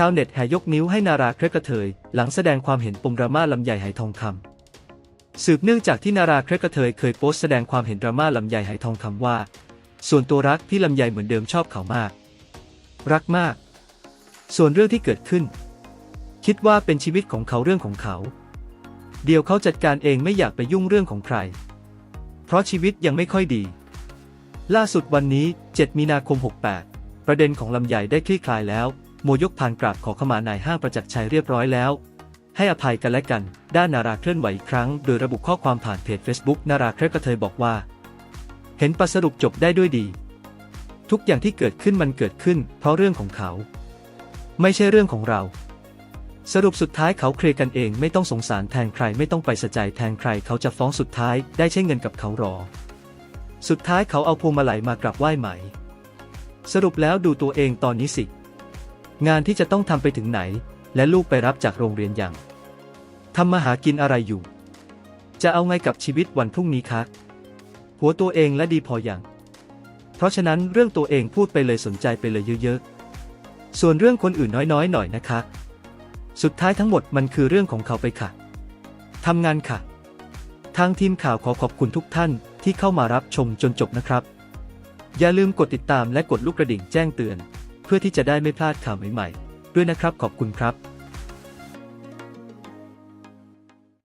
ชาวเน็ตแห่ยกนิ้วให้นาราเครกระเทย หลังแสดงความเห็นปมดราม่าลำไยไหายทองคำสืบเนื่องจากที่นาราเครกระเทยเคยโพสต์แสดงความเห็นดราม่าลำไยไหายทองคำว่า ส่วนตัวรักพี่ลำไยเหมือนเดิมชอบเขามาก รักมาก ส่วนเรื่องที่เกิดขึ้น คิดว่าเป็นชีวิตของเขาเรื่องของเขา เดี๋ยวเขาจัดการเองไม่อยากไปยุ่งเรื่องของใคร เพราะชีวิตยังไม่ค่อยดี ล่าสุดวันนี้ 7 มีนาคม 68 ประเด็นของลำไยได้คลี่คลายแล้ว โมยกผ่านกราบขอขมานายห้างประจักษ์ชัยเรียบร้อยแล้ว ให้อภัยกันและกัน ด้านนาราเคลื่อนไหวอีกครั้ง โดยระบุข้อความผ่านเพจ Facebook นาราเคลื่อนกระเทยบอกว่า เห็นปะสรุปจบได้ด้วยดี ทุกอย่างที่เกิดขึ้นมันเกิดขึ้น เพราะเรื่องของเขา ไม่ใช่เรื่องของเราสรุปสุดท้ายเขาเคลียร์กันเองไม่ต้องสงสารแทนใครไม่ต้องไปสะใจแทนใครเขาจะฟ้องสุดท้ายได้ใช้เงินกับเขาหรอ สุดท้ายเขาเอาพวงมาลัยมากราบไหว้ไหม สรุปแล้วดูตัวเองตอนนี้สิ งานที่จะต้องทำไปถึงไหน และลูกไปรับจากโรงเรียนยังทำมาหากินอะไรอยู่ จะเอาไงกับชีวิตวันพรุ่งนี้คะหัวตัวเองและดีพออย่าง เพราะฉะนั้นเรื่องตัวเองพูดไปเลยสนใจไปเลยเยอะๆ ส่วนเรื่องคนอื่นน้อยๆ หน่อยนะคะ สุดท้ายทั้งหมดมันคือเรื่องของเขาไปค่ะทำงานค่ะ ทางทีมข่าวขอขอบคุณทุกท่านที่เข้ามารับชมจนจบนะครับ อย่าลืมกดติดตามและกดลูกกระดิ่งแจ้งเตือน เพื่อที่จะได้ไม่พลาดข่าวใหม่ๆ ด้วยนะครับขอบคุณครับ